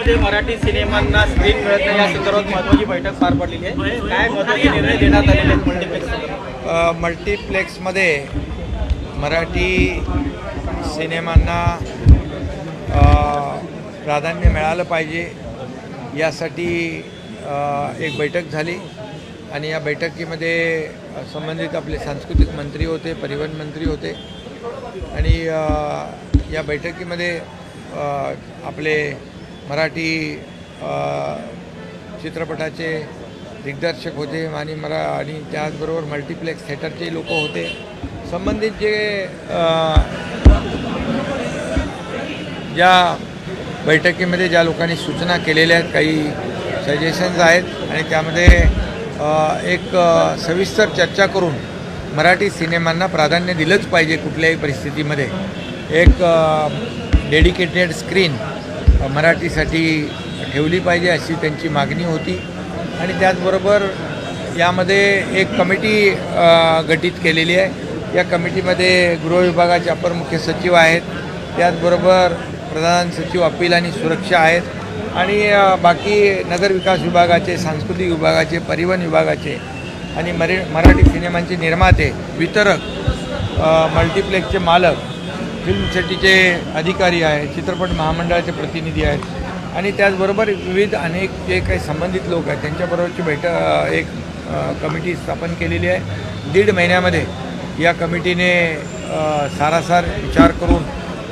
मध्ये मराठी सिनेमांना स्क्रीन मिळत नाही. या संदर्भात महत्वाची बैठक पार पडलेली आहे. काय महत्त्वाचे निर्णय देण्यात आलेले आहेत मल्टिप्लेक्स मल्टिप्लेक्समध्ये मराठी सिनेमांना प्राधान्य मिळालं पाहिजे. यासाठी एक बैठक झाली. आणि या बैठकीमध्ये संबंधित आपले सांस्कृतिक मंत्री होते परिवहन मंत्री होते. आणि या बैठकीमध्ये आपले मराठी चित्रपटाचे दिग्दर्शक होते आणि मला आणि त्याचबरोबर मल्टिप्लेक्स थिएटरचे लोक होते. संबंधित जे ज्या बैठकीमध्ये ज्या लोकांनी सूचना केलेल्या आहेत काही सजेशन्स आहेत आणि त्यामध्ये एक सविस्तर चर्चा करून मराठी सिनेमांना प्राधान्य दिलंच पाहिजे कुठल्याही परिस्थितीमध्ये. एक डेडिकेटेड स्क्रीन मराठीसाठी ठेवली पाहिजे अशी त्यांची मागणी होती. आणि त्याचबरोबर यामध्ये एक कमिटी गठीत केलेली आहे. या कमिटीमध्ये गृहविभागाचे अपर मुख्य सचिव आहेत. त्याचबरोबर प्रधान सचिव अपील आणि सुरक्षा आहेत. आणि बाकी बाकी नगरविकास विभागाचे सांस्कृतिक विभागाचे परिवहन विभागाचे आणि मरे मराठी सिनेमांचे निर्माते वितरक मल्टिप्लेक्सचे मालक फिल्म सिटीचे अधिकारी आहेत चित्रपट महामंडळाचे प्रतिनिधी आहेत. आणि त्याचबरोबर विविध अनेक जे काही संबंधित लोक आहेत त्यांच्याबरोबरची बैठ एक कमिटी स्थापन केलेली आहे. दीड महिन्यामध्ये या कमिटीने सारासार विचार करून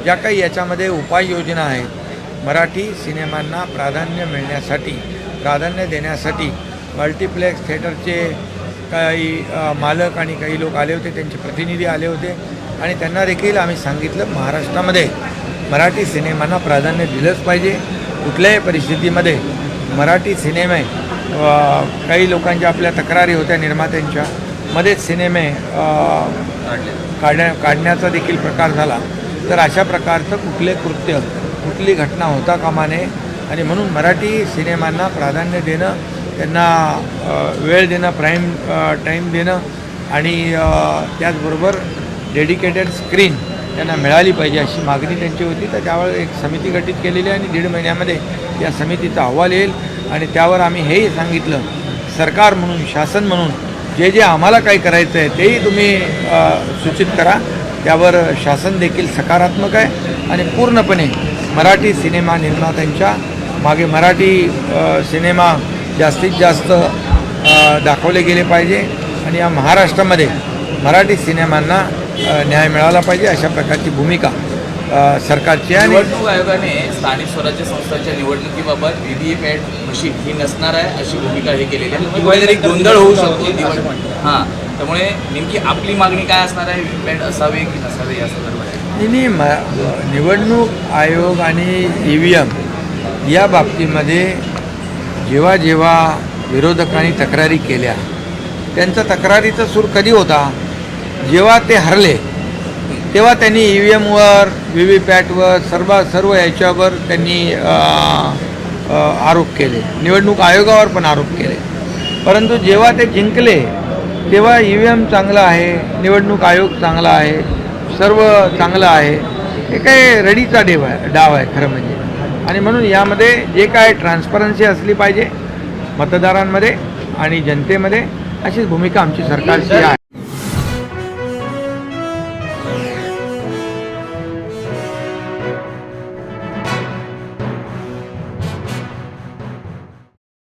ज्या काही याच्यामध्ये उपाययोजना आहेत मराठी सिनेमांना प्राधान्य मिळण्यासाठी प्राधान्य देण्यासाठी मल्टिप्लेक्स थिएटरचे काही मालक आणि काही लोक आले होते त्यांचे प्रतिनिधी आले होते. आणि त्यांना देखील आम्ही सांगितलं महाराष्ट्रामध्ये मराठी सिनेमांना प्राधान्य दिलंच पाहिजे. कुठल्याही परिस्थितीमध्ये मराठी सिनेमे काही लोकांच्या आपल्या तक्रारी होत्या निर्मात्यांच्या मध्येच सिनेमे काढण्या काढण्याचा देखील प्रकार झाला. तर अशा प्रकारचं कुठले कृत्य कुठली घटना होता कामा नये. आणि म्हणून मराठी सिनेमांना प्राधान्य देणं त्यांना वेळ देणं प्राईम टाईम देणं आणि त्याचबरोबर डेडिकेटेड स्क्रीन त्यांना मिळाली पाहिजे अशी मागणी त्यांची होती. तर त्यावर एक समिती गठीत केलेली आहे आणि दीड महिन्यामध्ये या समितीचा अहवाल येईल. आणि त्यावर आम्ही हेही सांगितलं सरकार म्हणून शासन म्हणून जे जे आम्हाला काही करायचं आहे तेही तुम्ही सूचित करा. त्यावर शासन देखील सकारात्मक आहे. आणि पूर्णपणे मराठी सिनेमा निर्मात्यांच्या मागे मराठी सिनेमा जास्तीत जास्त दाखवले गेले पाहिजे. आणि या महाराष्ट्रामध्ये मराठी सिनेमांना न्याय मिळाला पाहिजे अशा प्रकारची भूमिका सरकारची आहे आणि निवडणूक आयोगाने स्थानिक स्वराज्य संस्थांच्या निवडणुकीबाबत व्हीव्हीपॅट मशीन ही नसणार आहे अशी भूमिका हे केलेली आहे. कुठेतरी गोंधळ होऊ शकतो निवडणूक हां त्यामुळे नेमकी आपली मागणी काय असणार आहे व्हीव्हीपॅट असावे की नसावे या संदर्भात? नाही, निवडणूक आयोग आणि ई व्ही एम या बाबतीमध्ये जेव्हा जेव्हा विरोधकांनी तक्रारी केल्या त्यांचा तक्रारीचा सूर कधी होता? जेव्हा ते हरले तेव्हा त्यांनी ई व्ही एमवर व्ही व्ही पॅटवर सर्व सर्व याच्यावर त्यांनी आरोप केले. निवडणूक आयोगावर पण आरोप केले. परंतु जेव्हा ते जिंकले तेव्हा ई व्ही एम चांगला आहे निवडणूक आयोग चांगला आहे सर्व चांगलं आहे. हे काय रडीचा डेव आहे डाव आहे खरं म्हणजे. आणि म्हणून यामध्ये जे काय ट्रान्सपरन्सी असली पाहिजे मतदारांमध्ये आणि जनतेमध्ये अशीच भूमिका आमची सरकारची आहे.